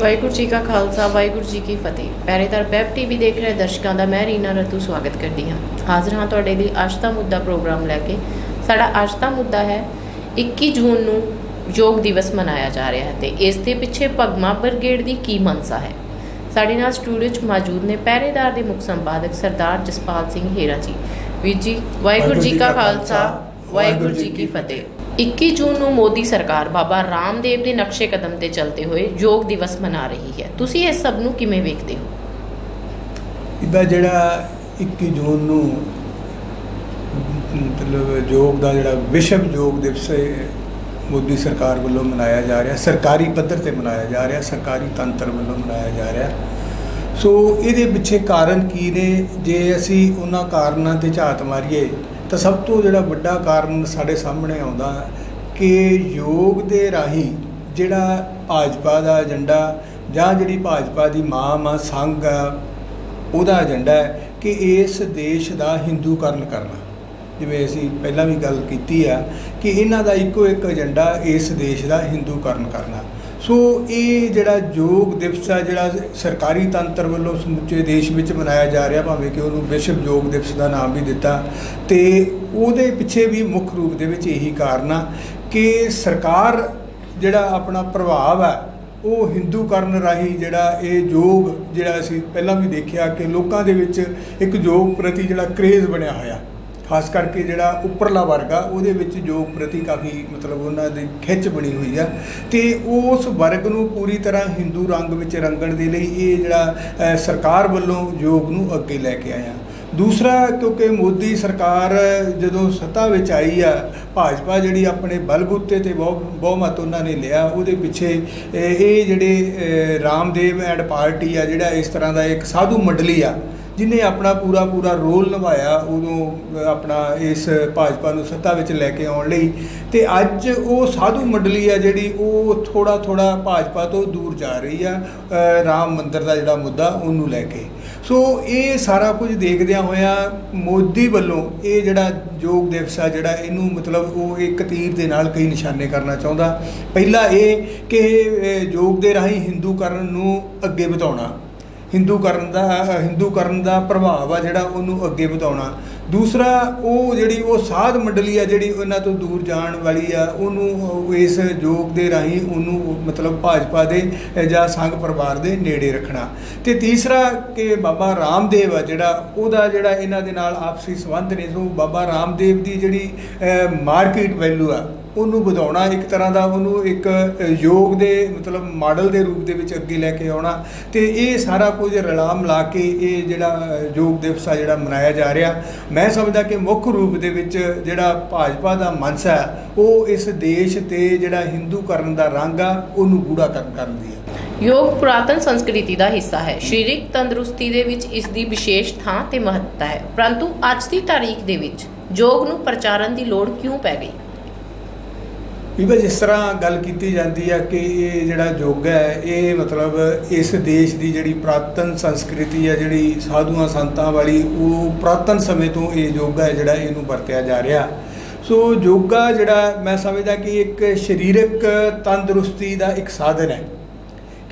ਵਾਹਿਗੁਰੂ ਜੀ ਕਾ ਖਾਲਸਾ, ਵਾਹਿਗੁਰੂ ਜੀ ਕੀ ਫਤਿਹ। ਪਹਿਰੇਦਾਰ web TV ਦੇਖ ਰਹੇ ਦਰਸ਼ਕਾਂ ਦਾ ਮੈਂ ਰੀਨਾ ਰਤੂ ਸਵਾਗਤ ਕਰਦੀ ਹਾਂ। ਹਾਜ਼ਰ ਹਾਂ ਤੁਹਾਡੇ ਲਈ ਅੱਜ ਦਾ ਮੁੱਦਾ ਪ੍ਰੋਗਰਾਮ ਲੈ ਕੇ। ਸਾਡਾ ਅੱਜ ਦਾ ਮੁੱਦਾ ਹੈ 21 ਜੂਨ ਨੂੰ ਯੋਗ ਦਿਵਸ ਮਨਾਇਆ ਜਾ ਰਿਹਾ ਹੈ ਤੇ ਇਸ ਦੇ ਪਿੱਛੇ ਭਗਮਾ ਬਰਗੇਡ ਦੀ ਕੀ ਮਨਸਾ ਹੈ? ਸਾਡੇ ਨਾਲ ਸਟੂਡੀਓ 'ਚ ਮੌਜੂਦ ਨੇ ਪਹਿਰੇਦਾਰ ਦੇ ਮੁੱਖ ਸੰਪਾਦਕ ਸਰਦਾਰ ਜਸਪਾਲ ਸਿੰਘ ਹੀਰਾ ਜੀ। ਵੀਰ ਜੀ, ਵਾਹਿਗੁਰੂ ਜੀ ਕਾ ਖਾਲਸਾ, ਵਾਹਿਗੁਰੂ ਜੀ ਕੀ ਫਤਿਹ। 21 ਜੂਨ ਨੂੰ ਮੋਦੀ ਸਰਕਾਰ ਬਾਬਾ ਰਾਮਦੇਵ ਦੇ ਨਕਸ਼ੇ ਕਦਮ ਤੇ ਚੱਲਦੇ ਹੋਏ ਯੋਗ ਦਿਵਸ ਮਨਾ ਰਹੀ ਹੈ। ਤੁਸੀਂ ਇਸ ਸਭ ਨੂੰ ਕਿਵੇਂ ਵੇਖਦੇ ਹੋ? ਇਹਦਾ ਜਿਹੜਾ 21 ਜੂਨ ਨੂੰ ਮਤਲਬ ਯੋਗ ਦਾ ਜਿਹੜਾ ਵਿਸ਼ਵ ਯੋਗ ਦਿਵਸ ਮੋਦੀ ਸਰਕਾਰ ਵੱਲੋਂ ਮਨਾਇਆ ਜਾ ਰਿਹਾ, ਸਰਕਾਰੀ ਪੱਧਰ ਤੇ ਮਨਾਇਆ ਜਾ ਰਿਹਾ, ਸਰਕਾਰੀ ਤੰਤਰ ਵੱਲੋਂ ਮਨਾਇਆ ਜਾ ਰਿਹਾ। ਸੋ ਇਹਦੇ ਪਿੱਛੇ ਕਾਰਨ ਕੀ ਨੇ? ਜੇ ਅਸੀਂ ਉਹਨਾਂ ਕਾਰਨਾਂ ਤੇ ਝਾਤ ਮਾਰੀਏ ਤਾਂ ਸਭ ਤੋਂ ਜਿਹੜਾ ਵੱਡਾ ਕਾਰਨ ਸਾਡੇ ਸਾਹਮਣੇ ਆਉਂਦਾ ਕਿ ਯੋਗ ਦੇ ਰਾਹੀਂ ਜਿਹੜਾ ਭਾਜਪਾ ਦਾ ਏਜੰਡਾ ਜਾਂ ਜਿਹੜੀ ਭਾਜਪਾ ਦੀ ਮਾਂ ਆ ਸੰਘ ਆ, ਉਹਦਾ ਏਜੰਡਾ ਹੈ ਕਿ ਇਸ ਦੇਸ਼ ਦਾ ਹਿੰਦੂਕਰਨ ਕਰਨਾ। ਜਿਵੇਂ ਅਸੀਂ ਪਹਿਲਾਂ ਵੀ ਗੱਲ ਕੀਤੀ ਆ ਕਿ ਇਹਨਾਂ ਦਾ ਇੱਕੋ ਇੱਕ ਏਜੰਡਾ ਇਸ ਦੇਸ਼ ਦਾ ਹਿੰਦੂਕਰਨ ਕਰਨਾ। ਸੋ ਇਹ ਜਿਹੜਾ ਯੋਗ ਦਿਵਸ ਆ, ਜਿਹੜਾ ਸਰਕਾਰੀ ਤੰਤਰ ਵੱਲੋਂ ਸਮੁੱਚੇ ਦੇਸ਼ ਵਿੱਚ ਮਨਾਇਆ ਜਾ ਰਿਹਾ, ਭਾਵੇਂ ਕਿ ਉਹਨੂੰ ਵਿਸ਼ਵ ਯੋਗ ਦਿਵਸ ਦਾ ਨਾਮ ਵੀ ਦਿੱਤਾ, ਤੇ ਉਹਦੇ ਪਿੱਛੇ ਵੀ ਮੁੱਖ ਰੂਪ ਦੇ ਵਿੱਚ ਇਹੀ ਕਾਰਨ ਆ ਕਿ ਸਰਕਾਰ ਜਿਹੜਾ ਆਪਣਾ ਪ੍ਰਭਾਵ ਹੈ ਉਹ ਹਿੰਦੂ ਕਰਨ ਰਾਹੀਂ ਜਿਹੜਾ ਇਹ ਯੋਗ ਜਿਹੜਾ ਅਸੀਂ ਪਹਿਲਾਂ ਵੀ ਦੇਖਿਆ ਕਿ ਲੋਕਾਂ ਦੇ ਵਿੱਚ ਇੱਕ ਯੋਗ ਪ੍ਰਤੀ ਜਿਹੜਾ ਕਰੇਜ਼ ਬਣਿਆ ਹੋਇਆ। ਖਾਸ ਕਰਕੇ ਜਿਹੜਾ ਉੱਪਰਲਾ ਵਰਗ ਆ, ਉਹਦੇ ਵਿੱਚ ਯੋਗ ਪ੍ਰਤੀ ਕਾਫੀ ਮਤਲਬ ਉਹਨਾਂ ਦੀ ਖਿੱਚ ਬਣੀ ਹੋਈ ਆ। ਤੇ ਉਸ ਵਰਗ ਨੂੰ ਪੂਰੀ ਤਰ੍ਹਾਂ ਹਿੰਦੂ ਰੰਗ ਵਿੱਚ ਰੰਗਣ ਦੇ ਲਈ ਇਹ ਜਿਹੜਾ ਸਰਕਾਰ ਵੱਲੋਂ ਯੋਗ ਨੂੰ ਅੱਗੇ ਲੈ ਕੇ ਆਇਆ। ਦੂਸਰਾ, ਕਿਉਂਕਿ ਮੋਦੀ ਸਰਕਾਰ ਜਦੋਂ ਸੱਤਾ ਵਿੱਚ ਆਈ ਆ, ਭਾਜਪਾ ਜਿਹੜੀ ਆਪਣੇ ਬਲਬੂਤੇ ਤੇ ਬਹੁ, ਬਹੁਮਤ ਉਹਨਾਂ ਨੇ ਲਿਆ, ਉਹਦੇ ਪਿੱਛੇ ਇਹ ਜਿਹੜੇ ਰਾਮਦੇਵ ਐਂਡ ਪਾਰਟੀ ਆ, ਜਿਹੜਾ ਇਸ ਤਰ੍ਹਾਂ ਦਾ ਇੱਕ ਸਾਧੂ ਮੰਡਲੀ ਆ ਜਿਨੇ ਆਪਣਾ ਪੂਰਾ ਪੂਰਾ ਰੋਲ ਨਿਭਾਇਆ ਉਦੋਂ ਆਪਣਾ ਇਸ ਭਾਜਪਾ ਨੂੰ ਸੱਤਾ ਵਿੱਚ ਲੈ ਕੇ ਆਉਣ ਲਈ, ਤੇ ਅੱਜ ਉਹ ਸਾਧੂ ਮੰਡਲੀ ਆ ਜਿਹੜੀ ਉਹ ਥੋੜਾ ਥੋੜਾ ਭਾਜਪਾ ਤੋਂ ਦੂਰ ਜਾ ਰਹੀ ਆ ਰਾਮ ਮੰਦਿਰ ਦਾ ਜਿਹੜਾ ਮੁੱਦਾ ਉਹਨੂੰ ਲੈ ਕੇ। ਸੋ ਇਹ ਸਾਰਾ ਕੁਝ ਦੇਖਦਿਆਂ ਹੋਇਆਂ ਮੋਦੀ ਵੱਲੋਂ ਇਹ ਜਿਹੜਾ ਯੋਗ ਦਿਵਸ ਆ ਜਿਹੜਾ ਇਹਨੂੰ ਮਤਲਬ ਉਹ ਇੱਕ ਤੀਰ ਦੇ ਨਾਲ ਕਈ ਨਿਸ਼ਾਨੇ ਕਰਨਾ ਚਾਹੁੰਦਾ। ਪਹਿਲਾ ਇਹ ਕਿ ਯੋਗ ਦੇ ਰਾਹੀਂ ਹਿੰਦੂ ਕਰਨ ਨੂੰ ਅੱਗੇ ਵਧਾਉਣਾ। ਹਿੰਦੂ ਕਰਨ ਦਾ, ਹਿੰਦੂ ਕਰਨ ਦਾ ਪ੍ਰਭਾਵ ਆ ਜਿਹੜਾ ਉਹਨੂੰ ਅੱਗੇ ਵਧਾਉਣਾ। ਦੂਸਰਾ, ਉਹ ਜਿਹੜੀ ਉਹ ਸਾਧ ਮੰਡਲੀ ਆ ਜਿਹੜੀ ਉਹਨਾਂ ਤੋਂ ਦੂਰ ਜਾਣ ਵਾਲੀ ਆ, ਉਹਨੂੰ ਇਸ ਯੋਗ ਦੇ ਰਾਹੀਂ ਉਹਨੂੰ ਮਤਲਬ ਭਾਜਪਾ ਦੇ ਜਾਂ ਸੰਘ ਪਰਿਵਾਰ ਦੇ ਨੇੜੇ ਰੱਖਣਾ। ਤੇ ਤੀਸਰਾ ਕਿ ਬਾਬਾ ਰਾਮਦੇਵ ਆ ਜਿਹੜਾ, ਉਹਦਾ ਜਿਹੜਾ ਇਹਨਾਂ ਦੇ ਨਾਲ ਆਪਸੀ ਸੰਬੰਧ ਨੇ, ਸੋ ਬਾਬਾ ਰਾਮਦੇਵ ਦੀ ਜਿਹੜੀ ਮਾਰਕੀਟ ਵੈਲਿਊ ਆ ਉਹਨੂੰ ਵਧਾਉਣਾ ਇੱਕ ਤਰ੍ਹਾਂ ਦਾ ਉਹਨੂੰ ਇੱਕ ਯੋਗ ਦੇ ਮਤਲਬ ਮਾਡਲ ਦੇ ਰੂਪ ਦੇ ਵਿੱਚ ਅੱਗੇ ਲੈ ਕੇ ਆਉਣਾ ਤੇ ਇਹ ਸਾਰਾ ਕੁਝ ਰਲਾ ਮਿਲਾ ਕੇ ਇਹ ਜਿਹੜਾ ਯੋਗ ਦਿਵਸ ਆ ਜਿਹੜਾ ਮਨਾਇਆ ਜਾ ਰਿਹਾ। ਮੈਂ ਸਮਝਦਾ ਕਿ ਮੁੱਖ ਰੂਪ ਦੇ ਵਿੱਚ ਜਿਹੜਾ ਭਾਜਪਾ ਦਾ ਮਨਸਾ ਹੈ, ਉਹ ਇਸ ਦੇਸ਼ ਤੇ ਜਿਹੜਾ ਹਿੰਦੂ ਕਰਨ ਦਾ ਰੰਗ ਆ, ਉਹਨੂੰ ਗੂੜਾ ਕਰਨ ਕਰਨ ਦੀ ਹੈ ਯੋਗ ਪੁਰਾਤਨ ਸੰਸਕ੍ਰਿਤੀ ਦਾ ਹਿੱਸਾ ਹੈ। ਸਰੀਰਕ ਤੰਦਰੁਸਤੀ ਦੇ ਵਿੱਚ ਇਸ ਦੀ ਵਿਸ਼ੇਸ਼ ਥਾਂ ਤੇ ਮਹੱਤਤਾ ਹੈ। ਪਰੰਤੂ ਅੱਜ ਦੀ ਤਾਰੀਖ ਦੇ ਵਿੱਚ ਯੋਗ ਨੂੰ ਪ੍ਰਚਾਰਨ ਦੀ ਲੋੜ ਕਿਉਂ ਪੈ ਗਈ? ਬੀਬਾ ਜਿਸ ਤਰ੍ਹਾਂ ਗੱਲ ਕੀਤੀ ਜਾਂਦੀ ਆ ਕਿ ਇਹ ਜਿਹੜਾ ਯੋਗ ਹੈ, ਇਹ ਮਤਲਬ ਇਸ ਦੇਸ਼ ਦੀ ਜਿਹੜੀ ਪ੍ਰਾਤਨ ਸੰਸਕ੍ਰਿਤੀ ਹੈ ਜਿਹੜੀ ਸਾਧੂਆਂ ਸੰਤਾਂ ਵਾਲੀ, ਉਹ ਪ੍ਰਾਤਨ ਸਮੇਂ ਤੋਂ ਇਹ ਯੋਗ ਹੈ ਜਿਹੜਾ ਇਹਨੂੰ ਵਰਤਿਆ ਜਾ ਰਿਹਾ। ਸੋ ਯੋਗਾ ਜਿਹੜਾ ਮੈਂ ਸਮਝਦਾ ਕਿ ਇੱਕ ਸਰੀਰਕ ਤੰਦਰੁਸਤੀ ਦਾ ਇੱਕ ਸਾਧਨ ਹੈ।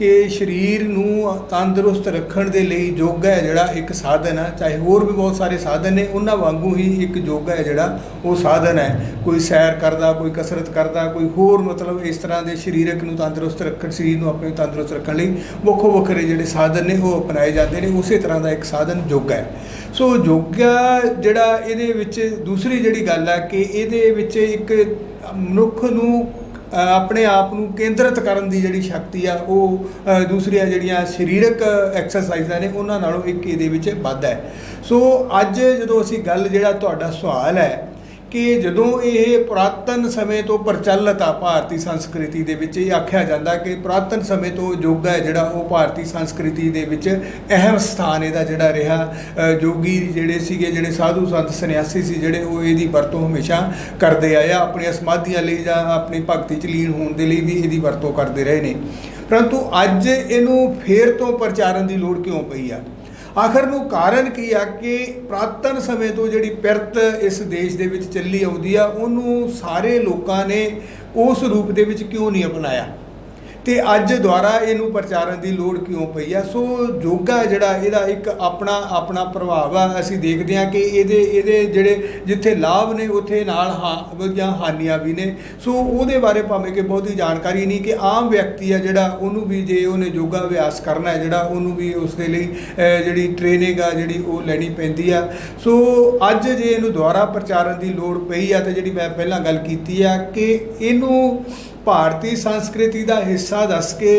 ਕਿ ਸਰੀਰ ਨੂੰ ਤੰਦਰੁਸਤ ਰੱਖਣ ਦੇ ਲਈ ਯੋਗਾ ਹੈ ਜਿਹੜਾ ਇੱਕ ਸਾਧਨ ਹੈ ਚਾਹੇ ਹੋਰ ਵੀ ਬਹੁਤ ਸਾਰੇ ਸਾਧਨ ਨੇ, ਉਹਨਾਂ ਵਾਂਗੂ ਹੀ ਇੱਕ ਯੋਗਾ ਹੈ ਜਿਹੜਾ ਉਹ ਸਾਧਨ ਹੈ। ਕੋਈ ਸੈਰ ਕਰਦਾ, ਕੋਈ ਕਸਰਤ ਕਰਦਾ, ਕੋਈ ਹੋਰ ਮਤਲਬ ਇਸ ਤਰ੍ਹਾਂ ਦੇ ਸਰੀਰਕ ਨੂੰ ਤੰਦਰੁਸਤ ਰੱਖਣ, ਸਰੀਰ ਨੂੰ ਆਪਣੇ ਤੰਦਰੁਸਤ ਰੱਖਣ ਲਈ ਵੱਖੋ ਵੱਖਰੇ ਜਿਹੜੇ ਸਾਧਨ ਨੇ, ਉਹ ਅਪਣਾਏ ਜਾਂਦੇ ਨੇ। ਉਸੇ ਤਰ੍ਹਾਂ ਦਾ ਇੱਕ ਸਾਧਨ ਯੋਗਾ ਹੈ। ਸੋ ਯੋਗਾ ਜਿਹੜਾ ਇਹਦੇ ਵਿੱਚ ਦੂਸਰੀ ਜਿਹੜੀ ਗੱਲ ਹੈ ਕਿ ਇਹਦੇ ਵਿੱਚ ਇੱਕ ਮਨੁੱਖ ਨੂੰ ਆਪਣੇ ਆਪ ਨੂੰ ਕੇਂਦਰਿਤ ਕਰਨ ਦੀ ਜਿਹੜੀ ਸ਼ਕਤੀ ਆ, ਉਹ ਦੂਸਰੀਆਂ ਜਿਹੜੀਆਂ ਸਰੀਰਕ ਐਕਸਰਸਾਈਜ਼ਾਂ ਨੇ, ਉਹਨਾਂ ਨਾਲੋਂ ਇੱਕ ਇਹਦੇ ਵਿੱਚ ਵੱਧ ਹੈ। ਸੋ ਅੱਜ ਜਦੋਂ ਅਸੀਂ ਗੱਲ, ਜਿਹੜਾ ਤੁਹਾਡਾ ਸਵਾਲ ਹੈ ਕਿ ਜਦੋਂ ਇਹ ਪੁਰਾਤਨ ਸਮੇਂ ਤੋਂ ਪ੍ਰਚਲਿਤ ਆ ਭਾਰਤੀ ਸੰਸਕ੍ਰਿਤੀ ਦੇ ਵਿੱਚ ਇਹ ਆਖਿਆ ਜਾਂਦਾ ਕਿ ਪੁਰਾਤਨ ਸਮੇਂ ਤੋਂ ਯੋਗਾ ਹੈ ਜਿਹੜਾ ਉਹ ਭਾਰਤੀ ਸੰਸਕ੍ਰਿਤੀ ਦੇ ਵਿੱਚ ਅਹਿਮ ਸਥਾਨ ਇਹਦਾ ਜਿਹੜਾ ਰਿਹਾ। ਅ, ਜੋਗੀ ਜਿਹੜੇ ਸੀਗੇ ਜਿਹੜੇ ਸਾਧੂ ਸੰਤ ਸੰਨਿਆਸੀ ਸੀ ਜਿਹੜੇ ਉਹ ਇਹਦੀ ਵਰਤੋਂ ਹਮੇਸ਼ਾ ਕਰਦੇ ਆਏ ਆ ਆਪਣੀਆਂ ਸਮਾਧੀਆਂ ਲਈ ਜਾਂ ਆਪਣੀ ਭਗਤੀ ਚ ਲੀਨ ਹੋਣ ਦੇ ਲਈ ਵੀ ਇਹਦੀ ਵਰਤੋਂ ਕਰਦੇ ਰਹੇ ਨੇ। ਪਰੰਤੂ ਅੱਜ ਇਹਨੂੰ ਫੇਰ ਤੋਂ ਪ੍ਰਚਾਰਨ ਦੀ ਲੋੜ ਕਿਉਂ ਪਈ ਆ? ਆਖਰ ਨੂੰ ਕਾਰਨ ਕੀ ਆ ਕਿ ਪ੍ਰਾਤਨ ਸਮੇਂ ਤੋਂ ਜਿਹੜੀ ਪਿਰਤ ਇਸ ਦੇਸ਼ ਦੇ ਵਿੱਚ ਚੱਲੀ ਆਉਂਦੀ ਆ, ਉਹਨੂੰ ਸਾਰੇ ਲੋਕਾਂ ਨੇ ਉਸ ਰੂਪ ਦੇ ਵਿੱਚ ਕਿਉਂ ਨਹੀਂ ਅਪਣਾਇਆ? ਤੇ ਅੱਜ ਦੁਆਰਾ ਇਹਨੂੰ ਪ੍ਰਚਾਰਨ ਦੀ ਲੋੜ ਕਿਉਂ ਪਈ ਆ? ਸੋ ਯੋਗਾ ਜਿਹੜਾ ਇਹਦਾ ਇੱਕ ਆਪਣਾ ਆਪਣਾ ਪ੍ਰਭਾਵ ਆ। ਅਸੀਂ ਦੇਖਦੇ ਹਾਂ ਕਿ ਇਹਦੇ ਇਹਦੇ ਜਿਹੜੇ ਜਿੱਥੇ ਲਾਭ ਨੇ, ਉੱਥੇ ਨਾਲ ਹਾਂ ਜਾਂ ਹਾਨੀਆਂ ਵੀ ਨੇ। ਸੋ ਉਹਦੇ ਬਾਰੇ ਭਾਵੇਂ ਕਿ ਬਹੁਤੀ ਜਾਣਕਾਰੀ ਨਹੀਂ ਕਿ ਆਮ ਵਿਅਕਤੀ ਆ ਜਿਹੜਾ, ਉਹਨੂੰ ਵੀ ਜੇ ਉਹਨੇ ਯੋਗਾ ਅਭਿਆਸ ਕਰਨਾ ਹੈ, ਜਿਹੜਾ ਉਹਨੂੰ ਵੀ ਉਸ ਦੇ ਲਈ ਜਿਹੜੀ ਟ੍ਰੇਨਿੰਗ ਆ, ਜਿਹੜੀ ਉਹ ਲੈਣੀ ਪੈਂਦੀ ਆ। ਸੋ ਅੱਜ ਜੇ ਇਹਨੂੰ ਦੁਆਰਾ ਪ੍ਰਚਾਰਨ ਦੀ ਲੋੜ ਪਈ ਆ, ਤੇ ਜਿਹੜੀ ਮੈਂ ਪਹਿਲਾਂ ਗੱਲ ਕੀਤੀ ਆ ਕਿ ਇਹਨੂੰ ਭਾਰਤੀ ਸੰਸਕ੍ਰਿਤੀ ਦਾ ਹਿੱਸਾ ਦੱਸ ਕੇ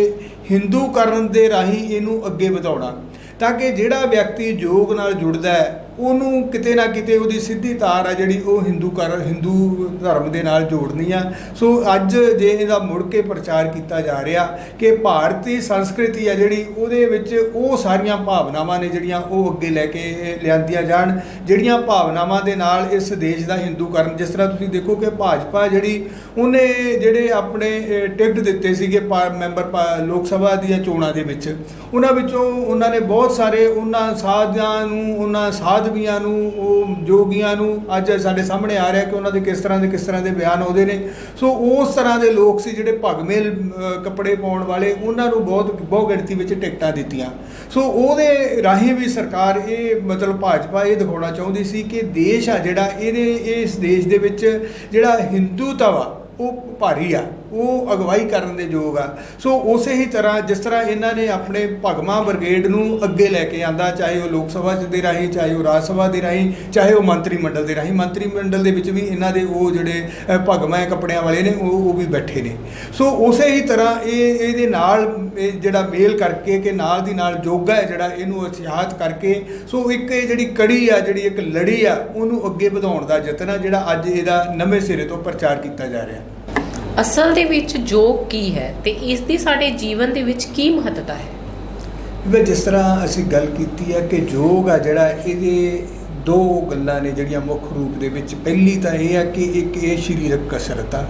ਹਿੰਦੂ ਕਰਨ ਦੇ ਰਾਹੀਂ ਇਹਨੂੰ ਅੱਗੇ ਵਧਾਉਣਾ, ਤਾਂ ਕਿ ਜਿਹੜਾ ਵਿਅਕਤੀ ਯੋਗ ਨਾਲ ਜੁੜਦਾ ਹੈ ਉਹਨੂੰ ਕਿਤੇ ਨਾ ਕਿਤੇ ਉਹਦੀ ਸਿੱਧੀ ਤਾਰ ਆ ਜਿਹੜੀ ਉਹ ਹਿੰਦੂ ਕਰ, ਹਿੰਦੂ ਧਰਮ ਦੇ ਨਾਲ ਜੋੜਨੀ ਆ। ਸੋ ਅੱਜ ਜੇ ਇਹਦਾ ਮੁੜ ਕੇ ਪ੍ਰਚਾਰ ਕੀਤਾ ਜਾ ਰਿਹਾ ਕਿ ਭਾਰਤੀ ਸੰਸਕ੍ਰਿਤੀ ਆ ਜਿਹੜੀ, ਉਹਦੇ ਵਿੱਚ ਉਹ ਸਾਰੀਆਂ ਭਾਵਨਾਵਾਂ ਨੇ ਜਿਹੜੀਆਂ ਉਹ ਅੱਗੇ ਲੈ ਕੇ ਲਿਆਂਦੀਆਂ ਜਾਣ, ਜਿਹੜੀਆਂ ਭਾਵਨਾਵਾਂ ਦੇ ਨਾਲ ਇਸ ਦੇਸ਼ ਦਾ ਹਿੰਦੂਕਰਨ ਜਿਸ ਤਰ੍ਹਾਂ ਤੁਸੀਂ ਦੇਖੋ ਕਿ ਭਾਜਪਾ ਜਿਹੜੀ, ਉਹਨੇ ਜਿਹੜੇ ਆਪਣੇ ਟਿਕਟ ਦਿੱਤੇ ਸੀਗੇ ਪਾ- ਮੈਂਬਰ ਪਾ- ਲੋਕ ਸਭਾ ਦੀਆਂ ਚੋਣਾਂ ਦੇ ਵਿੱਚ। ਉਹਨਾਂ ਵਿੱਚੋਂ ਉਹਨਾਂ ਨੇ ਬਹੁਤ ਸਾਰੇ, ਉਹਨਾਂ ਸਾਧਿਆਂ ਨੂੰ, ਉਹਨਾਂ ਸਾਧ ਸਾਧਵੀਆਂ ਨੂੰ, ਉਹ ਜੋਗੀਆਂ ਨੂੰ ਅੱਜ ਸਾਡੇ ਸਾਹਮਣੇ ਆ ਰਿਹਾ ਕਿ ਉਹਨਾਂ ਦੇ ਕਿਸ ਤਰ੍ਹਾਂ ਦੇ ਕਿਸ ਤਰ੍ਹਾਂ ਦੇ ਬਿਆਨ ਆਉਂਦੇ ਨੇ। ਸੋ ਉਸ ਤਰ੍ਹਾਂ ਦੇ ਲੋਕ ਸੀ ਜਿਹੜੇ ਭਗਮੇਲ ਕੱਪੜੇ ਪਾਉਣ ਵਾਲੇ, ਉਹਨਾਂ ਨੂੰ ਬਹੁਤ ਬਹੁ ਗਿਣਤੀ ਵਿੱਚ ਟਿਕਟਾਂ ਦਿੱਤੀਆਂ। ਸੋ ਉਹਦੇ ਰਾਹੀਂ ਵੀ ਸਰਕਾਰ ਇਹ ਮਤਲਬ ਭਾਜਪਾ ਇਹ ਦਿਖਾਉਣਾ ਚਾਹੁੰਦੀ ਸੀ ਕਿ ਦੇਸ਼ ਆ ਜਿਹੜਾ, ਇਹਦੇ ਇਸ ਦੇਸ਼ ਦੇ ਵਿੱਚ ਜਿਹੜਾ ਹਿੰਦੂਤਵ ਆ, ਉਹ ਭਾਰੀ ਆ। ਉਹ ਅਗਵਾਈ ਕਰਨ ਦੇ ਯੋਗ ਆ। ਸੋ ਉਸੇ ਹੀ ਤਰ੍ਹਾਂ ਜਿਸ ਤਰ੍ਹਾਂ ਇਹਨਾਂ ਨੇ ਆਪਣੇ ਭਗਮਾ ਬ੍ਰਿਗੇਡ ਨੂੰ ਅੱਗੇ ਲੈ ਕੇ ਆਂਦਾ ਚਾਹੇ ਉਹ ਲੋਕ ਸਭਾ ਦੇ ਰਾਹੀਂ ਚਾਹੇ ਉਹ ਰਾਜ ਸਭਾ ਦੇ ਰਾਹੀਂ ਚਾਹੇ ਉਹ ਮੰਤਰੀ ਮੰਡਲ ਦੇ ਰਾਹੀਂ ਮੰਤਰੀ ਮੰਡਲ ਦੇ ਵਿੱਚ ਵੀ ਇਹਨਾਂ ਦੇ ਉਹ ਜਿਹੜੇ ਅ, ਭਗਮਾ ਕੱਪੜਿਆਂ ਵਾਲੇ ਨੇ ਉਹ ਉਹ ਵੀ ਬੈਠੇ ਨੇ। ਸੋ ਉਸੇ ਹੀ ਤਰ੍ਹਾਂ ਇਹ ਇਹਦੇ ਨਾਲ ਇਹ ਜਿਹੜਾ ਮੇਲ ਕਰਕੇ ਕਿ ਨਾਲ ਦੀ ਨਾਲ ਯੋਗਾ ਹੈ ਜਿਹੜਾ ਇਹਨੂੰ ਉਤਸ਼ਾਹਿਤ ਕਰਕੇ ਸੋ ਇੱਕ ਇਹ ਜਿਹੜੀ ਕੜੀ ਆ ਜਿਹੜੀ ਇੱਕ ਲੜੀ ਆ ਉਹਨੂੰ ਅੱਗੇ ਵਧਾਉਣ ਦਾ ਯਤਨ ਆ ਜਿਹੜਾ ਅੱਜ ਇਹਦਾ ਨਵੇਂ ਸਿਰੇ ਤੋਂ ਪ੍ਰਚਾਰ ਕੀਤਾ ਜਾ ਰਿਹਾ। ਅਸਲ ਦੇ ਵਿੱਚ ਯੋਗ ਕੀ ਹੈ ਤੇ ਇਸ ਦੀ ਸਾਡੇ ਜੀਵਨ ਦੇ ਵਿੱਚ ਕੀ ਮਹੱਤਤਾ ਹੈ? ਵੀ ਜਿਸ ਤਰ੍ਹਾਂ ਅਸੀਂ ਗੱਲ ਕੀਤੀ ਹੈ ਕਿ ਯੋਗ ਆ ਜਿਹੜਾ, ਇਹਦੇ ਦੋ ਗੱਲਾਂ ਨੇ ਜਿਹੜੀਆਂ ਮੁੱਖ ਰੂਪ ਦੇ ਵਿੱਚ। ਪਹਿਲੀ ਤਾਂ ਇਹ ਹੈ ਕਿ ਇੱਕ ਇਹ ਸਰੀਰਕ ਕਸਰਤ ਆ।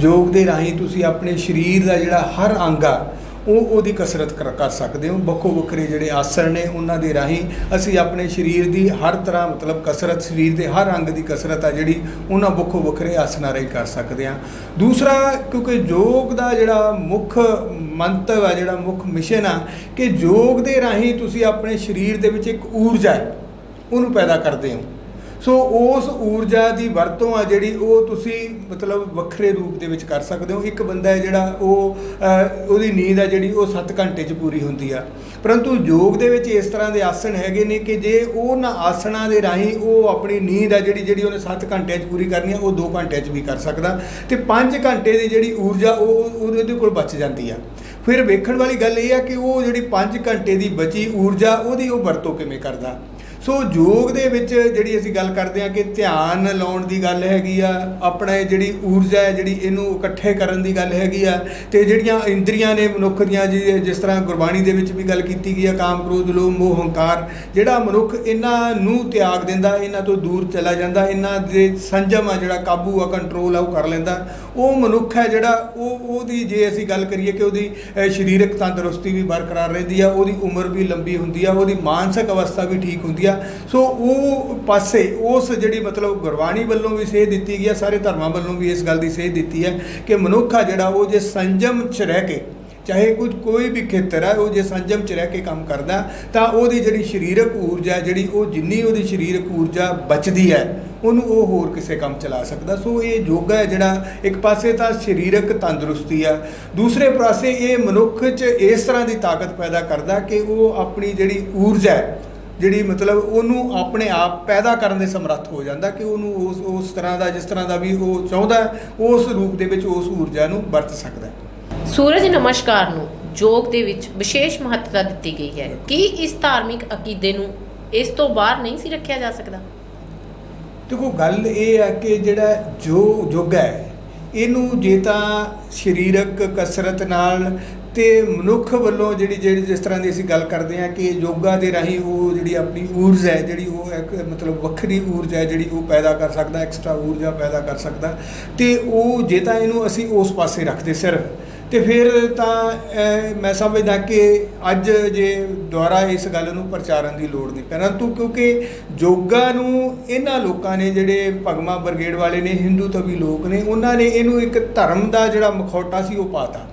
ਯੋਗ ਦੇ ਰਾਹੀਂ ਤੁਸੀਂ ਆਪਣੇ ਸਰੀਰ ਦਾ ਜਿਹੜਾ ਹਰ ਅੰਗ ਆ ਉਹ ਉਹਦੀ ਕਸਰਤ ਕਰ ਕਰ ਸਕਦੇ ਹੋ। ਵੱਖੋ ਵੱਖਰੇ ਜਿਹੜੇ ਆਸਣ ਨੇ ਉਹਨਾਂ ਦੇ ਰਾਹੀਂ ਅਸੀਂ ਆਪਣੇ ਸਰੀਰ ਦੀ ਹਰ ਤਰ੍ਹਾਂ ਮਤਲਬ ਕਸਰਤ, ਸਰੀਰ ਦੇ ਹਰ ਅੰਗ ਦੀ ਕਸਰਤ ਆ ਜਿਹੜੀ ਉਹਨਾਂ ਵੱਖੋ ਵੱਖਰੇ ਆਸਣਾਂ ਰਾਹੀਂ ਕਰ ਸਕਦੇ ਹਾਂ। ਦੂਸਰਾ, ਕਿਉਂਕਿ ਯੋਗ ਦਾ ਜਿਹੜਾ ਮੁੱਖ ਮੰਤਵ ਆ, ਜਿਹੜਾ ਮੁੱਖ ਮਿਸ਼ਨ ਆ, ਕਿ ਯੋਗ ਦੇ ਰਾਹੀਂ ਤੁਸੀਂ ਆਪਣੇ ਸਰੀਰ ਦੇ ਵਿੱਚ ਇੱਕ ਊਰਜਾ ਹੈ, ਉਹਨੂੰ ਪੈਦਾ ਕਰਦੇ ਹੋ। ਸੋ ਉਸ ਊਰਜਾ ਦੀ ਵਰਤੋਂ ਆ ਜਿਹੜੀ ਉਹ ਤੁਸੀਂ ਮਤਲਬ ਵੱਖਰੇ ਰੂਪ ਦੇ ਵਿੱਚ ਕਰ ਸਕਦੇ ਹੋ। ਇੱਕ ਬੰਦਾ ਹੈ ਜਿਹੜਾ ਉਹ ਉਹਦੀ ਨੀਂਦ ਆ ਜਿਹੜੀ ਉਹ 7 ਘੰਟੇ 'ਚ ਪੂਰੀ ਹੁੰਦੀ ਆ। ਪਰੰਤੂ ਯੋਗ ਦੇ ਵਿੱਚ ਇਸ ਤਰ੍ਹਾਂ ਦੇ ਆਸਣ ਹੈਗੇ ਨੇ ਕਿ ਜੇ ਉਹਨਾਂ ਆਸਣਾਂ ਦੇ ਰਾਹੀਂ ਉਹ ਆਪਣੀ ਨੀਂਦ ਆ ਜਿਹੜੀ ਜਿਹੜੀ ਉਹਨੇ 7 ਘੰਟਿਆਂ 'ਚ ਪੂਰੀ ਕਰਨੀ ਆ, ਉਹ 2 ਘੰਟਿਆਂ 'ਚ ਵੀ ਕਰ ਸਕਦਾ। ਤੇ 5 ਘੰਟੇ ਦੀ ਜਿਹੜੀ ਊਰਜਾ ਉਹ, ਉਹ- ਉਹਦੇ ਕੋਲ ਬਚ ਜਾਂਦੀ ਆ। ਫਿਰ ਵੇਖਣ ਵਾਲੀ ਗੱਲ ਇਹ ਆ ਕਿ ਉਹ ਜਿਹੜੀ 5 ਘੰਟੇ ਦੀ ਬਚੀ ਊਰਜਾ, ਉਹਦੀ ਉਹ ਵਰਤੋਂ ਕਿਵੇਂ ਕਰਦਾ? ਸੋ ਯੋਗ ਦੇ ਵਿੱਚ ਜਿਹੜੀ ਅਸੀਂ ਗੱਲ ਕਰਦੇ ਹਾਂ ਕਿ ਧਿਆਨ ਲਾਉਣ ਦੀ ਗੱਲ ਹੈਗੀ ਆ, ਆਪਣਾ ਜਿਹੜੀ ਊਰਜਾ ਹੈ, ਜਿਹੜੀ ਇਹਨੂੰ ਇਕੱਠੇ ਕਰਨ ਦੀ ਗੱਲ ਹੈਗੀ ਆ, ਤੇ ਜਿਹੜੀਆਂ ਇੰਦਰੀਆਂ ਨੇ ਮਨੁੱਖ ਦੀਆਂ ਜੀ- ਜਿਸ ਤਰ੍ਹਾਂ ਗੁਰਬਾਣੀ ਦੇ ਵਿੱਚ ਵੀ ਗੱਲ ਕੀਤੀ ਗਈ ਆ, ਕਾਮ, ਕ੍ਰੋਧ, ਲੋਭ, ਮੋਹ, ਹੰਕਾਰ, ਜਿਹੜਾ ਮਨੁੱਖ ਇਹਨਾਂ ਨੂੰ ਤਿਆਗ ਦਿੰਦਾ, ਇਹਨਾਂ ਤੋਂ ਦੂਰ ਚਲਾ ਜਾਂਦਾ, ਇਹਨਾਂ ਦੇ ਸੰਜਮ ਆ, ਜਿਹੜਾ ਕਾਬੂ ਆ ਕੰਟਰੋਲ ਆ, ਉਹ ਕਰ ਲੈਂਦਾ, ਉਹ ਮਨੁੱਖ ਹੈ ਜਿਹੜਾ, ਉਹ, ਉਹਦੀ ਜੇ ਅਸੀਂ ਗੱਲ ਕਰੀਏ ਕਿ ਉਹਦੀ ਸਰੀਰਕ ਤੰਦਰੁਸਤੀ ਵੀ ਬਰਕਰਾਰ ਰਹਿੰਦੀ ਆ, ਉਹਦੀ ਉਮਰ ਵੀ ਲੰਬੀ ਹੁੰਦੀ ਆ, ਉਹਦੀ ਮਾਨਸਿਕ ਅਵਸਥਾ ਵੀ ਠੀਕ ਹੁੰਦੀ ਆ ਸੋ ਉਹ ਪਾਸੇ, ਉਸ ਜਿਹੜੀ ਮਤਲਬ ਗੁਰਬਾਣੀ ਵੱਲੋਂ ਵੀ ਸੇਧ ਦਿੱਤੀ ਗਈ ਹੈ, ਸਾਰੇ ਧਰਮਾਂ ਵੱਲੋਂ ਵੀ ਇਸ ਗੱਲ ਦੀ ਸੇਧ ਦਿੱਤੀ ਹੈ ਕਿ ਮਨੁੱਖ ਆ ਜਿਹੜਾ, ਉਹ ਜੇ ਸੰਜਮ 'ਚ ਰਹਿ ਕੇ, ਚਾਹੇ ਕੁਝ, ਕੋਈ ਵੀ ਖੇਤਰ ਹੈ ਉਹ ਜੇ ਸੰਜਮ 'ਚ ਰਹਿ ਕੇ ਕੰਮ ਕਰਦਾ, ਤਾਂ ਉਹਦੀ ਜਿਹੜੀ ਸਰੀਰਕ ਊਰਜਾ, ਜਿਹੜੀ ਉਹ ਜਿੰਨੀ ਉਹਦੀ ਸਰੀਰਕ ਊਰਜਾ ਬਚਦੀ ਹੈ, ਉਹਨੂੰ ਉਹ ਹੋਰ ਕਿਸੇ ਕੰਮ ਚਲਾ ਸਕਦਾ। ਸੋ ਇਹ ਯੋਗਾ ਹੈ ਜਿਹੜਾ, ਇੱਕ ਪਾਸੇ ਤਾਂ ਸਰੀਰਕ ਤੰਦਰੁਸਤੀ ਆ, ਦੂਸਰੇ ਪਾਸੇ ਇਹ ਮਨੁੱਖ 'ਚ ਇਸ ਤਰ੍ਹਾਂ ਦੀ ਤਾਕਤ ਪੈਦਾ ਕਰਦਾ ਕਿ ਉਹ ਆਪਣੀ ਜਿਹੜੀ ਊਰਜਾ ਹੈ ਜਿਹੜੀ ਮਤਲਬ ਉਹਨੂੰ ਆਪਣੇ ਆਪ ਪੈਦਾ ਕਰਨ ਦੇ ਸਮਰੱਥ ਹੋ ਜਾਂਦਾ ਕਿ ਉਹਨੂੰ ਉਸ ਉਸ ਤਰ੍ਹਾਂ ਦਾ ਜਿਸ ਤਰ੍ਹਾਂ ਦਾ ਵੀ ਉਹ ਚਾਹੁੰਦਾ ਉਸ ਰੂਪ ਦੇ ਵਿੱਚ ਉਸ ਊਰਜਾ ਨੂੰ ਵਰਤ ਸਕਦਾ ਸੂਰਜ ਨਮਸਕਾਰ ਨੂੰ ਯੋਗ ਦੇ ਵਿੱਚ ਵਿਸ਼ੇਸ਼ ਮਹੱਤਤਾ ਦਿੱਤੀ ਗਈ ਹੈ। ਕੀ ਇਸ ਧਾਰਮਿਕ ਅਕੀਦੇ ਨੂੰ ਇਸ ਤੋਂ ਬਾਹਰ ਨਹੀਂ ਸੀ ਰੱਖਿਆ ਜਾ ਸਕਦਾ? ਦੇਖੋ ਗੱਲ ਇਹ ਹੈ ਕਿ ਜਿਹੜਾ ਜੋ ਯੋਗਾ ਹੈ ਇਹਨੂੰ ਜੇ ਤਾਂ ਸਰੀਰਕ ਕਸਰਤ ਨਾਲ ਤੇ ਮਨੁੱਖ ਵੱਲੋਂ ਜਿਹੜੀ ਜਿਹੜੀ ਜਿਸ ਤਰ੍ਹਾਂ ਦੀ ਅਸੀਂ ਗੱਲ ਕਰਦੇ ਹਾਂ ਕਿ ਯੋਗਾ ਦੇ ਰਾਹੀਂ ਉਹ ਜਿਹੜੀ ਆਪਣੀ ਊਰਜਾ ਹੈ, ਜਿਹੜੀ ਉਹ ਇੱਕ ਮਤਲਬ ਵੱਖਰੀ ਊਰਜਾ ਹੈ, ਜਿਹੜੀ ਉਹ ਪੈਦਾ ਕਰ ਸਕਦਾ ਐਕਸਟਰਾ ਊਰਜਾ ਪੈਦਾ ਕਰ ਸਕਦਾ। ਤੇ ਉਹ ਜੇ ਤਾਂ ਇਹਨੂੰ ਅਸੀਂ ਉਸ ਪਾਸੇ ਰੱਖਦੇ ਸਿਰਫ। ਤੇ ਫਿਰ ਤਾਂ ਮੈਂ ਸਮਝਦਾ ਕਿ ਅੱਜ ਜੇ ਦੁਆਰਾ ਇਸ ਗੱਲ ਨੂੰ ਪ੍ਰਚਾਰਨ ਦੀ ਲੋੜ ਨਹੀਂ ਪਰੰਤੂ ਕਿਉਂਕਿ ਯੋਗਾ ਨੂੰ ਇਹਨਾਂ ਲੋਕਾਂ ਨੇ ਜਿਹੜੇ ਭਗਮਾ ਬ੍ਰਿਗੇਡ ਵਾਲੇ ਨੇ, ਹਿੰਦੂ ਤਵੀ ਲੋਕ ਨੇ, ਉਹਨਾਂ ਨੇ ਇਹਨੂੰ ਇੱਕ ਧਰਮ ਦਾ ਜਿਹੜਾ ਮਖੌਟਾ ਸੀ ਉਹ ਪਾਤਾ